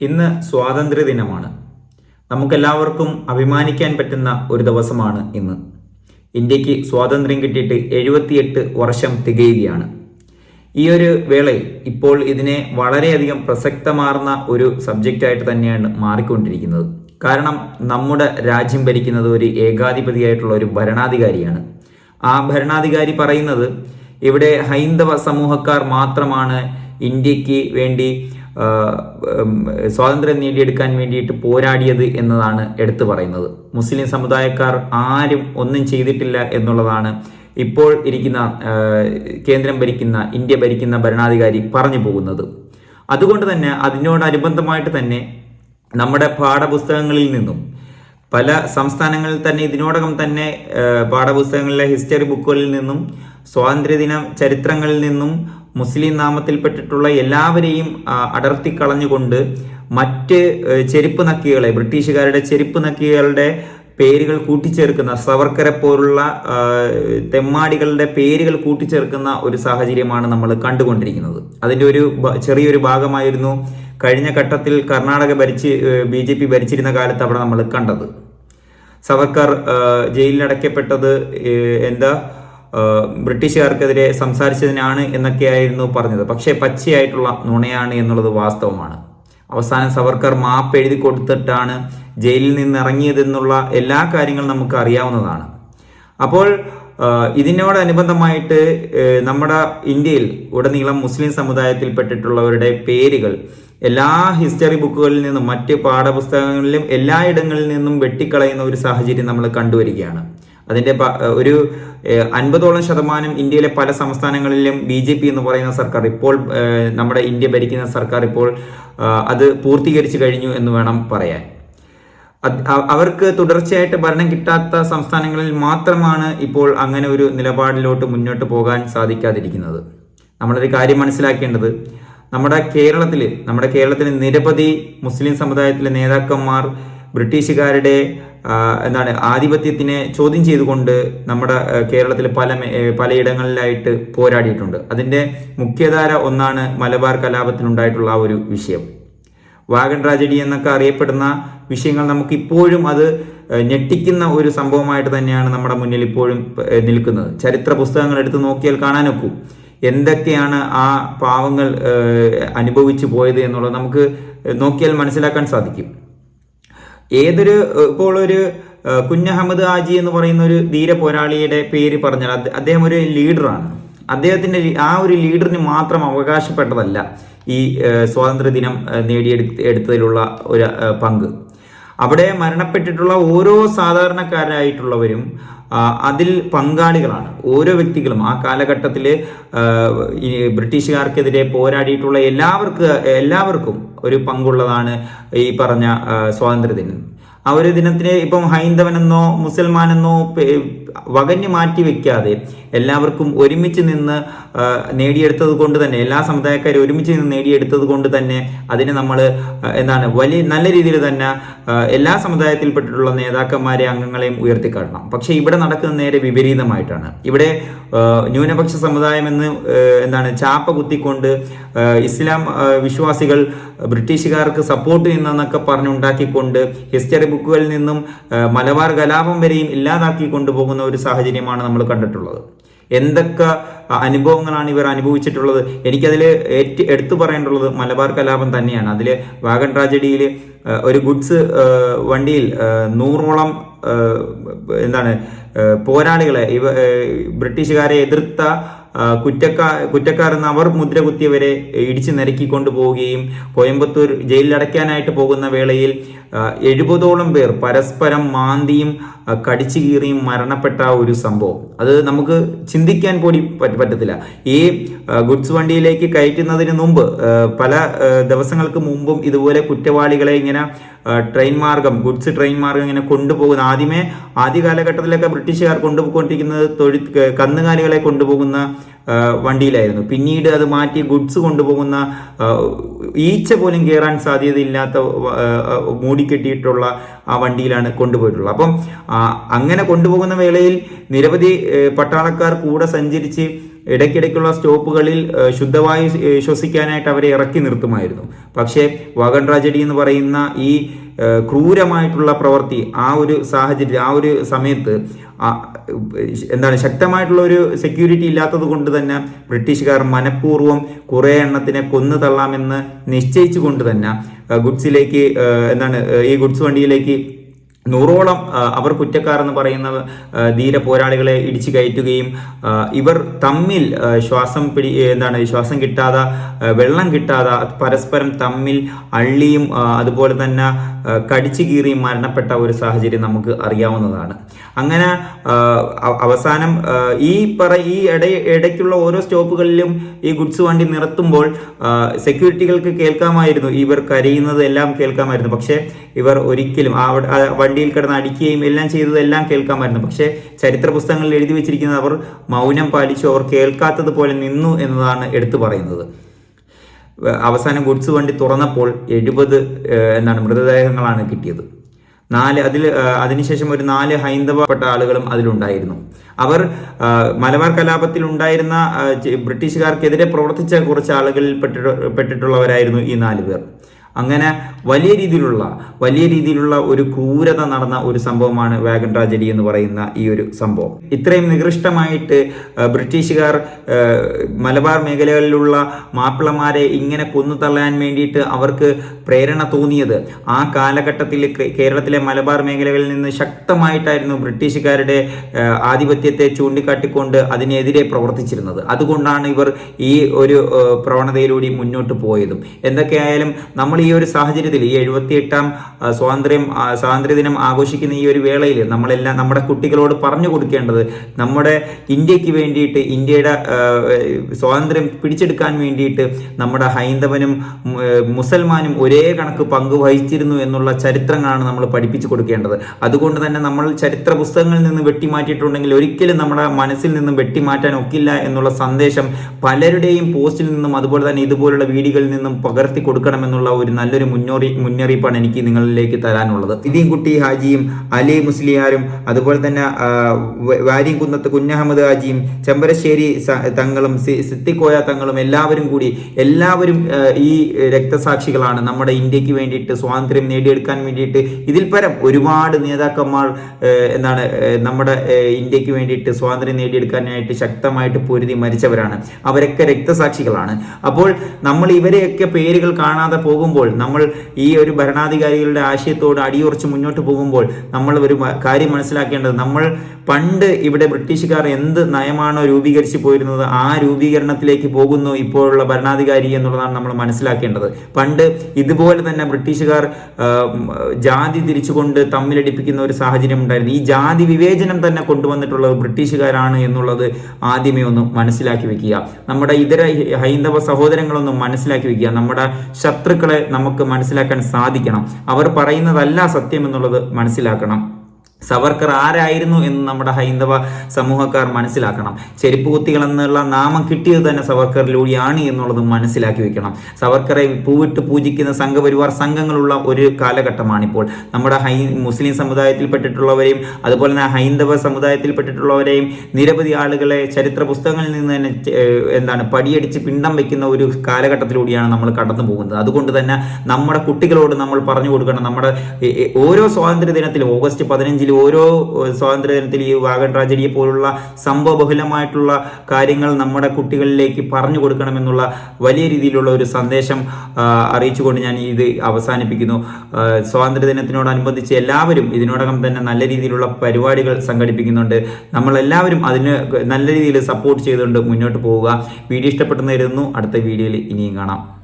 ഇന്ന് സ്വാതന്ത്ര്യ ദിനമാണ് നമുക്കെല്ലാവർക്കും അഭിമാനിക്കാൻ പറ്റുന്ന ഒരു ദിവസമാണ് ഇന്ന്. ഇന്ത്യയ്ക്ക് സ്വാതന്ത്ര്യം കിട്ടിയിട്ട് എഴുപത്തിയെട്ട് വർഷം തികയുകയാണ്. ഈ ഒരു വേളയിൽ ഇപ്പോൾ ഇതിനെ വളരെയധികം പ്രസക്തമാർന്ന ഒരു സബ്ജക്റ്റായിട്ട് തന്നെയാണ് മാറിക്കൊണ്ടിരിക്കുന്നത്. കാരണം നമ്മുടെ രാജ്യം ഭരിക്കുന്നത് ഒരു ഏകാധിപതിയായിട്ടുള്ള ഒരു ഭരണാധികാരിയാണ്. ആ ഭരണാധികാരി പറയുന്നത് ഇവിടെ ഹൈന്ദവ സമൂഹക്കാർ മാത്രമാണ് ഇന്ത്യയ്ക്ക് വേണ്ടി സ്വാതന്ത്ര്യം നേടിയെടുക്കാൻ വേണ്ടിയിട്ട് പോരാടിയത് എന്നതാണ് എടുത്തു പറയുന്നത്. മുസ്ലിം സമുദായക്കാർ ആരും ഒന്നും ചെയ്തിട്ടില്ല എന്നുള്ളതാണ് ഇപ്പോൾ ഇരിക്കുന്ന കേന്ദ്രം ഭരിക്കുന്ന ഇന്ത്യ ഭരിക്കുന്ന ഭരണാധികാരി പറഞ്ഞു പോകുന്നത്. അതുകൊണ്ട് തന്നെ അതിനോടനുബന്ധമായിട്ട് തന്നെ നമ്മുടെ പാഠപുസ്തകങ്ങളിൽ നിന്നും പല സംസ്ഥാനങ്ങളിൽ തന്നെ ഇതിനോടകം തന്നെ പാഠപുസ്തകങ്ങളിലെ ഹിസ്റ്ററി ബുക്കുകളിൽ നിന്നും സ്വാതന്ത്ര്യദിന ചരിത്രങ്ങളിൽ നിന്നും മുസ്ലിം നാമത്തിൽപ്പെട്ടിട്ടുള്ള എല്ലാവരെയും അടർത്തിക്കളഞ്ഞുകൊണ്ട് മറ്റ് ചെരുപ്പ് നക്കികളെ ബ്രിട്ടീഷുകാരുടെ ചെരുപ്പ് നക്കികളുടെ പേരുകൾ കൂട്ടിച്ചേർക്കുന്ന സവർക്കരെ പോലുള്ള തെമ്മാടികളുടെ പേരുകൾ കൂട്ടിച്ചേർക്കുന്ന ഒരു സാഹചര്യമാണ് നമ്മൾ കണ്ടുകൊണ്ടിരിക്കുന്നത്. അതിന്റെ ഒരു ചെറിയൊരു ഭാഗമായിരുന്നു കഴിഞ്ഞ ഘട്ടത്തിൽ കർണാടക ഭരിച്ച് ബി ജെ പി ഭരിച്ചിരുന്ന കാലത്ത് അവിടെ നമ്മൾ കണ്ടത്. സവർക്കർ ജയിലിലടയ്ക്കപ്പെട്ടത് എന്താ ബ്രിട്ടീഷുകാർക്കെതിരെ സംസാരിച്ചതിനാണ് എന്നൊക്കെയായിരുന്നു പറഞ്ഞത്. പക്ഷേ പച്ചയായിട്ടുള്ള നുണയാണ് എന്നുള്ളത് വാസ്തവമാണ്. അവസാനം സവർക്കർ മാപ്പ് എഴുതി കൊടുത്തിട്ടാണ് ജയിലിൽ നിന്ന് ഇറങ്ങിയതെന്നുള്ള എല്ലാ കാര്യങ്ങളും നമുക്ക് അറിയാവുന്നതാണ്. അപ്പോൾ ഇതിനോടനുബന്ധമായിട്ട് നമ്മുടെ ഇന്ത്യയിൽ ഉടനീളം മുസ്ലിം സമുദായത്തിൽ പെട്ടിട്ടുള്ളവരുടെ പേരുകൾ എല്ലാ ഹിസ്റ്ററി ബുക്കുകളിൽ നിന്നും മറ്റ് പാഠപുസ്തകങ്ങളിലും എല്ലായിടങ്ങളിൽ നിന്നും വെട്ടിക്കളയുന്ന ഒരു സാഹചര്യം നമ്മൾ കണ്ടുവരികയാണ്. അതിന്റെ ഒരു അൻപതോളം ശതമാനം ഇന്ത്യയിലെ പല സംസ്ഥാനങ്ങളിലും ബി ജെ പി എന്ന് പറയുന്ന സർക്കാർ ഇപ്പോൾ നമ്മുടെ ഇന്ത്യ ഭരിക്കുന്ന സർക്കാർ ഇപ്പോൾ അത് പൂർത്തീകരിച്ചു കഴിഞ്ഞു എന്ന് വേണം പറയാൻ. അവർക്ക് തുടർച്ചയായിട്ട് ഭരണം കിട്ടാത്ത സംസ്ഥാനങ്ങളിൽ മാത്രമാണ് ഇപ്പോൾ അങ്ങനെ ഒരു നിലപാടിലോട്ട് മുന്നോട്ട് പോകാൻ സാധിക്കാതിരിക്കുന്നത്. നമ്മളൊരു കാര്യം മനസ്സിലാക്കേണ്ടത് നമ്മുടെ കേരളത്തിൽ നമ്മുടെ കേരളത്തിലെ നിരവധി മുസ്ലിം സമുദായത്തിലെ നേതാക്കന്മാർ ബ്രിട്ടീഷുകാരുടെ എന്താണ് ആധിപത്യത്തിനെ ചോദ്യം ചെയ്തുകൊണ്ട് നമ്മുടെ കേരളത്തിൽ പല പലയിടങ്ങളിലായിട്ട് പോരാടിയിട്ടുണ്ട്. അതിന്റെ മുഖ്യധാര ഒന്നാണ് മലബാർ കലാപത്തിനുണ്ടായിട്ടുള്ള ആ ഒരു വിഷയം. വാഗൺ ട്രാജഡി എന്നൊക്കെ അറിയപ്പെടുന്ന വിഷയങ്ങൾ നമുക്ക് ഇപ്പോഴും അത് ഞെട്ടിക്കുന്ന ഒരു സംഭവമായിട്ട് തന്നെയാണ് നമ്മുടെ മുന്നിൽ ഇപ്പോഴും നിൽക്കുന്നത്. ചരിത്ര പുസ്തകങ്ങൾ എടുത്ത് നോക്കിയാൽ കാണാനൊക്കൂ. എന്തൊക്കെയാണ് ആ പാവങ്ങൾ അനുഭവിച്ചു പോയത് എന്നുള്ളത് നമുക്ക് നോക്കിയാൽ മനസ്സിലാക്കാൻ സാധിക്കും. ഏതൊരു ഇപ്പോൾ ഒരു കുഞ്ഞഹമ്മദ് ഹാജി എന്ന് പറയുന്ന ഒരു ധീര പോരാളിയുടെ പേര് പറഞ്ഞാൽ അദ്ദേഹം ഒരു ലീഡറാണ് അദ്ദേഹത്തിന്റെ ആ ഒരു ലീഡറിന് മാത്രം അവകാശപ്പെട്ടതല്ല ഈ സ്വാതന്ത്ര്യ ദിനം നേടിയെടുത്തതിലുള്ള ഒരു പങ്ക്. അവിടെ മരണപ്പെട്ടിട്ടുള്ള ഓരോ സാധാരണക്കാരായിട്ടുള്ളവരും അതിൽ പങ്കാളികളാണ്. ഓരോ വ്യക്തികളും ആ കാലഘട്ടത്തിൽ ഈ ബ്രിട്ടീഷുകാർക്കെതിരെ പോരാടിയിട്ടുള്ള എല്ലാവർക്കും എല്ലാവർക്കും ഒരു പങ്കുള്ളതാണ് ഈ പറഞ്ഞ സ്വാതന്ത്ര്യ സ്വാതന്ത്ര്യദിനം. ആ ഒരു ദിനത്തിന് ഇപ്പം ഹൈന്ദവനെന്നോ മുസൽമാനെന്നോ വകഞ്ഞു മാറ്റി വെക്കാതെ എല്ലാവർക്കും ഒരുമിച്ച് നിന്ന് നേടിയെടുത്തത് കൊണ്ട് തന്നെ എല്ലാ സമുദായക്കാരും ഒരുമിച്ച് നിന്ന് നേടിയെടുത്തത് കൊണ്ട് തന്നെ അതിനെ നമ്മൾ എന്താണ് വലിയ നല്ല രീതിയിൽ തന്നെ എല്ലാ സമുദായത്തിൽപ്പെട്ടിട്ടുള്ള നേതാക്കന്മാരെ അംഗങ്ങളെയും ഉയർത്തിക്കാട്ടണം. പക്ഷേ ഇവിടെ നടക്കുന്നത് നേരെ വിപരീതമായിട്ടാണ്. ഇവിടെ ന്യൂനപക്ഷ സമുദായം എന്ന് എന്താണ് ചാപ്പ കുത്തിക്കൊണ്ട് ഇസ്ലാം വിശ്വാസികൾ ബ്രിട്ടീഷുകാർക്ക് സപ്പോർട്ട് ചെയ്യുന്നതെന്നൊക്കെ പറഞ്ഞുണ്ടാക്കിക്കൊണ്ട് ഹിസ്റ്ററി ബുക്കുകളിൽ നിന്നും മലബാർ കലാപം വരെയും ഇല്ലാതാക്കി കൊണ്ടുപോകുന്ന ഒരു സാഹചര്യമാണ് നമ്മൾ കണ്ടിട്ടുള്ളത്. എന്തൊക്കെ അനുഭവങ്ങളാണ് ഇവർ അനുഭവിച്ചിട്ടുള്ളത്? എനിക്കതിൽ ഏറ്റ എടുത്തു പറയേണ്ടുള്ളത് മലബാർ കലാപം തന്നെയാണ്. അതിൽ വാഗൺ ട്രാജഡിയിൽ ഒരു ഗുഡ്സ് വണ്ടിയിൽ നൂറോളം എന്താണ് പോരാളികളെ ഇവ ബ്രിട്ടീഷുകാരെ എതിർത്ത കുറ്റക്കാ കുറ്റക്കാരെന്ന് അവർ മുദ്ര കുത്തിയവരെ ഇടിച്ചു നിരക്കി കൊണ്ടുപോവുകയും കോയമ്പത്തൂർ ജയിലിലടയ്ക്കാനായിട്ട് പോകുന്ന വേളയിൽ എഴുപതോളം പേർ പരസ്പരം മാന്തിയും കടിച്ചു കീറിയും മരണപ്പെട്ട ഒരു സംഭവം. അത് നമുക്ക് ചിന്തിക്കാൻ പോലും പറ്റ- പറ്റത്തില്ല. ഈ ഗുഡ്സ് വണ്ടിയിലേക്ക് കയറ്റുന്നതിന് മുമ്പ് പല ദിവസങ്ങൾക്ക് മുമ്പും ഇതുപോലെ കുറ്റവാളികളെ ഇങ്ങനെ ട്രെയിൻ മാർഗം ഗുഡ്സ് ട്രെയിൻ മാർഗം ഇങ്ങനെ കൊണ്ടുപോകുന്ന ആദ്യമേ ആദ്യ കാലഘട്ടത്തിലൊക്കെ ബ്രിട്ടീഷുകാർ കൊണ്ടുപോയിക്കൊണ്ടിരിക്കുന്നത് തൊഴിൽ കന്നുകാലികളെ കൊണ്ടുപോകുന്ന വണ്ടിയിലായിരുന്നു. പിന്നീട് അത് മാറ്റി ഗുഡ്സ് കൊണ്ടുപോകുന്ന ഈച്ച പോലും കയറാൻ സാധ്യതയില്ലാത്ത മൂടിക്കെട്ടിയിട്ടുള്ള ആ വണ്ടിയിലാണ് കൊണ്ടുപോയിട്ടുള്ളത്. അപ്പം അങ്ങനെ കൊണ്ടുപോകുന്ന വേളയിൽ നിരവധി പട്ടാളക്കാർ കൂടെ സഞ്ചരിച്ച് ഇടയ്ക്കിടയ്ക്കുള്ള സ്റ്റോപ്പുകളിൽ ശുദ്ധവായു ശ്വസിക്കാനായിട്ട് അവരെ ഇറക്കി നിർത്തുമായിരുന്നു. പക്ഷേ വാഗൺ ട്രാജഡി എന്ന് പറയുന്ന ഈ ക്രൂരമായിട്ടുള്ള പ്രവൃത്തി ആ ഒരു സാഹചര്യം ആ ഒരു സമയത്ത് എന്താണ് ശക്തമായിട്ടുള്ള ഒരു സെക്യൂരിറ്റി ഇല്ലാത്തത് കൊണ്ട് തന്നെ ബ്രിട്ടീഷുകാർ മനഃപൂർവം കുറേ എണ്ണത്തിനെ കൊന്നു തള്ളാമെന്ന് നിശ്ചയിച്ചു കൊണ്ട് തന്നെ ഗുഡ്സിലേക്ക് എന്താണ് ഈ ഗുഡ്സ് വണ്ടിയിലേക്ക് നൂറോളം അവർ കുറ്റക്കാർ എന്ന് പറയുന്ന ധീര പോരാളികളെ ഇടിച്ചു കയറ്റുകയും ഇവർ തമ്മിൽ ശ്വാസം പിടി എന്താണ് ശ്വാസം കിട്ടാതെ വെള്ളം കിട്ടാതെ പരസ്പരം തമ്മിൽ അള്ളിയും അതുപോലെ തന്നെ കടിച്ചു കീറിയും മരണപ്പെട്ട ഒരു സാഹചര്യം നമുക്ക് അറിയാവുന്നതാണ്. അങ്ങനെ അവസാനം ഈ പറ ഈ ഇട ഇടയ്ക്കുള്ള ഓരോ സ്റ്റോപ്പുകളിലും ഈ ഗുഡ്സ് വണ്ടി നിർത്തുമ്പോൾ സെക്യൂരിറ്റികൾക്ക് കേൾക്കാമായിരുന്നു. ഇവർ കരയുന്നത് എല്ലാം കേൾക്കാമായിരുന്നു. പക്ഷേ ഇവർ ഒരിക്കലും ആ വണ്ടി വണ്ടിയിൽ കിടന്ന് അടിക്കുകയും എല്ലാം ചെയ്തതെല്ലാം കേൾക്കാമായിരുന്നു പക്ഷേ ചരിത്ര പുസ്തകങ്ങളിൽ എഴുതി വെച്ചിരിക്കുന്നത് അവർ മൗനം പാലിച്ചു അവർ കേൾക്കാത്തതുപോലെ നിന്നു എന്നതാണ് എടുത്തു പറയുന്നത്. അവസാനം ഗുഡ്സ് വണ്ടി തുറന്നപ്പോൾ എഴുപത് എന്താണ് മൃതദേഹങ്ങളാണ് കിട്ടിയത്. നാല് അതിൽ അതിനുശേഷം ഒരു നാല് ഹൈന്ദവപ്പെട്ട ആളുകളും അതിലുണ്ടായിരുന്നു. അവർ മലബാർ കലാപത്തിൽ ഉണ്ടായിരുന്ന ബ്രിട്ടീഷുകാർക്കെതിരെ പ്രവർത്തിച്ച കുറച്ച് ആളുകളിൽ പെട്ടിട്ട് പെട്ടിട്ടുള്ളവരായിരുന്നു ഈ നാല് പേർ. അങ്ങനെ വലിയ രീതിയിലുള്ള വലിയ രീതിയിലുള്ള ഒരു ക്രൂരത നടന്ന ഒരു സംഭവമാണ് വാഗൺ ട്രാജഡി എന്ന് പറയുന്ന ഈ ഒരു സംഭവം. ഇത്രയും നികൃഷ്ടമായിട്ട് ബ്രിട്ടീഷുകാർ മലബാർ മേഖലകളിലുള്ള മാപ്പിളമാരെ ഇങ്ങനെ കൊന്നു തള്ളാൻ വേണ്ടിയിട്ട് അവർക്ക് പ്രേരണ തോന്നിയത് ആ കാലഘട്ടത്തിൽ കേരളത്തിലെ മലബാർ മേഖലകളിൽ നിന്ന് ശക്തമായിട്ടായിരുന്നു ബ്രിട്ടീഷുകാരുടെ ആധിപത്യത്തെ ചൂണ്ടിക്കാട്ടിക്കൊണ്ട് അതിനെതിരെ പ്രവർത്തിച്ചിരുന്നത്. അതുകൊണ്ടാണ് ഇവർ ഈ ഒരു പ്രവണതയിലൂടെ മുന്നോട്ട് പോയതും. എന്തൊക്കെയായാലും നമ്മൾ ഈ ഒരു സാഹചര്യത്തിൽ ഈ എഴുപത്തിയെട്ടാം സ്വാതന്ത്ര്യം സ്വാതന്ത്ര്യദിനം ആഘോഷിക്കുന്ന ഈ ഒരു വേളയിൽ നമ്മളെല്ലാം നമ്മുടെ കുട്ടികളോട് പറഞ്ഞു കൊടുക്കേണ്ടത് നമ്മുടെ ഇന്ത്യയ്ക്ക് വേണ്ടിയിട്ട് ഇന്ത്യയുടെ സ്വാതന്ത്ര്യം പിടിച്ചെടുക്കാൻ വേണ്ടിയിട്ട് നമ്മുടെ ഹൈന്ദവനും മുസൽമാനും ഒരേ കണക്ക് പങ്ക് വഹിച്ചിരുന്നു എന്നുള്ള ചരിത്രങ്ങളാണ് നമ്മൾ പഠിപ്പിച്ചു കൊടുക്കേണ്ടത്. അതുകൊണ്ട് തന്നെ നമ്മൾ ചരിത്ര പുസ്തകങ്ങളിൽ നിന്ന് വെട്ടിമാറ്റിയിട്ടുണ്ടെങ്കിൽ ഒരിക്കലും നമ്മുടെ മനസ്സിൽ നിന്നും വെട്ടിമാറ്റാൻ ഒക്കില്ല എന്നുള്ള സന്ദേശം പലരുടെയും പോസ്റ്റിൽ നിന്നും അതുപോലെ തന്നെ ഇതുപോലുള്ള വീഡിയോകളിൽ നിന്നും പകർത്തി കൊടുക്കണമെന്നുള്ള ഒരു നല്ലൊരു മുന്നോറി മുന്നറിയിപ്പാണ് എനിക്ക് നിങ്ങളിലേക്ക് തരാനുള്ളത്. കുട്ടി ഹാജിയും അലി മുസ്ലിയാരും അതുപോലെ തന്നെ വാരിയംകുന്നത്ത് കുഞ്ഞഹമ്മദ് ഹാജിയും ചെമ്പരശ്ശേരി തങ്ങളും സിത്തിക്കോയ തങ്ങളും എല്ലാവരും കൂടി എല്ലാവരും ഈ രക്തസാക്ഷികളാണ് നമ്മുടെ ഇന്ത്യയ്ക്ക് വേണ്ടിയിട്ട് സ്വാതന്ത്ര്യം നേടിയെടുക്കാൻ വേണ്ടിയിട്ട്. ഇതിൽ പരം ഒരുപാട് നേതാക്കന്മാർ എന്താണ് നമ്മുടെ ഇന്ത്യയ്ക്ക് വേണ്ടിയിട്ട് സ്വാതന്ത്ര്യം നേടിയെടുക്കാനായിട്ട് ശക്തമായിട്ട് പൊരുതി മരിച്ചവരാണ്. അവരൊക്കെ രക്തസാക്ഷികളാണ്. അപ്പോൾ നമ്മൾ ഇവരെയൊക്കെ പേരുകൾ കാണാതെ പോകുമ്പോൾ നമ്മൾ ഈ ഒരു ഭരണാധികാരികളുടെ ആശയത്തോട് അടിയുറച്ച് മുന്നോട്ട് പോകുമ്പോൾ നമ്മൾ ഒരു കാര്യം മനസ്സിലാക്കേണ്ടത് നമ്മൾ പണ്ട് ഇവിടെ ബ്രിട്ടീഷുകാർ എന്ത് നയമാണോ രൂപീകരിച്ച് പോയിരുന്നത് ആ രൂപീകരണത്തിലേക്ക് പോകുന്നു ഇപ്പോഴുള്ള ഭരണാധികാരി എന്നുള്ളതാണ് നമ്മൾ മനസ്സിലാക്കേണ്ടത്. പണ്ട് ഇതുപോലെ തന്നെ ബ്രിട്ടീഷുകാർ ജാതി തിരിച്ചുകൊണ്ട് തമ്മിലടിപ്പിക്കുന്ന ഒരു സാഹചര്യം ഉണ്ടായിരുന്നു. ഈ ജാതി വിവേചനം തന്നെ കൊണ്ടുവന്നിട്ടുള്ളത് ബ്രിട്ടീഷുകാരാണ് എന്നുള്ളത് ആദ്യമേ ഒന്ന് മനസ്സിലാക്കി വെക്കുക. നമ്മുടെ ഇതര ഹൈന്ദവ സഹോദരങ്ങളൊന്നും മനസ്സിലാക്കി വെക്കുക. നമ്മുടെ ശത്രുക്കളെ നമുക്ക് മനസ്സിലാക്കാൻ സാധിക്കണം. അവർ പറയുന്നതല്ല സത്യം എന്നുള്ളത് മനസ്സിലാക്കണം. സവർക്കർ ആരായിരുന്നു എന്ന് നമ്മുടെ ഹൈന്ദവ സമൂഹക്കാർ മനസ്സിലാക്കണം. ചെരുപ്പ് കുത്തികൾ എന്നുള്ള നാമം കിട്ടിയത് തന്നെ സവർക്കറിലൂടെയാണ് എന്നുള്ളത് മനസ്സിലാക്കി വെക്കണം. സവർക്കറെ പൂവിട്ട് പൂജിക്കുന്ന സംഘപരിവാർ സംഘങ്ങളുള്ള ഒരു കാലഘട്ടമാണിപ്പോൾ. നമ്മുടെ ഹൈ മുസ്ലിം സമുദായത്തിൽപ്പെട്ടിട്ടുള്ളവരെയും അതുപോലെ തന്നെ ഹൈന്ദവ സമുദായത്തിൽപ്പെട്ടിട്ടുള്ളവരെയും നിരവധി ആളുകളെ ചരിത്ര പുസ്തകങ്ങളിൽ നിന്ന് തന്നെ എന്താണ് പടിയടിച്ച് പിണ്ടം വെക്കുന്ന ഒരു കാലഘട്ടത്തിലൂടെയാണ് നമ്മൾ കടന്നു പോകുന്നത്. അതുകൊണ്ട് തന്നെ നമ്മുടെ കുട്ടികളോട് നമ്മൾ പറഞ്ഞു കൊടുക്കണം. നമ്മുടെ ഓരോ സ്വാതന്ത്ര്യ ദിനത്തിലും ഓഗസ്റ്റ് പതിനഞ്ചിൽ ഓരോ സ്വാതന്ത്ര്യ ദിനത്തിൽ ഈ വാഗൺ ട്രാജഡിയെ പോലുള്ള സംഭവ ബഹുലമായിട്ടുള്ള കാര്യങ്ങൾ നമ്മുടെ കുട്ടികളിലേക്ക് പറഞ്ഞു കൊടുക്കണമെന്നുള്ള വലിയ രീതിയിലുള്ള ഒരു സന്ദേശം അറിയിച്ചുകൊണ്ട് ഞാൻ ഇത് അവസാനിപ്പിക്കുന്നു. സ്വാതന്ത്ര്യ ദിനത്തിനോടനുബന്ധിച്ച് എല്ലാവരും ഇതിനോടകം തന്നെ നല്ല രീതിയിലുള്ള പരിപാടികൾ സംഘടിപ്പിക്കുന്നുണ്ട്. നമ്മളെല്ലാവരും അതിന് നല്ല രീതിയിൽ സപ്പോർട്ട് ചെയ്തുകൊണ്ട് മുന്നോട്ട് പോവുക. വീഡിയോ ഇഷ്ടപ്പെട്ടെന്ന് അടുത്ത വീഡിയോയിൽ ഇനിയും കാണാം.